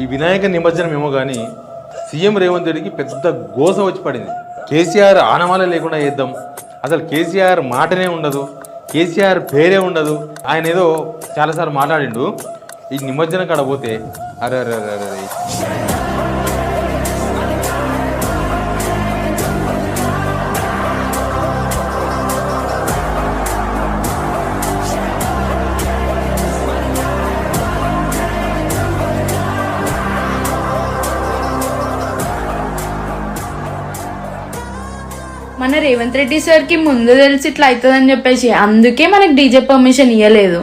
ఈ వినాయక నిమజ్జనం ఏమో కానీ సీఎం రేవంత్ రెడ్డికి పెద్ద గోస వచ్చి పడింది. కేసీఆర్ ఆనవాలే లేకుండా చేద్దాం. అసలు కేసీఆర్ మాటనే ఉండదు. కేసీఆర్ పేరే ఉండదు. ఆయన ఏదో చాలాసార్లు మాట్లాడిండు. ఈ నిమజ్జనం కాడ పోతే అరే అరే అరే అరే. మన రేవంత్ రెడ్డి సార్కి ముందు తెలిసి ఇట్లా అవుతుందని చెప్పేసి అందుకే మనకి డీజే పర్మిషన్ ఇవ్వలేదు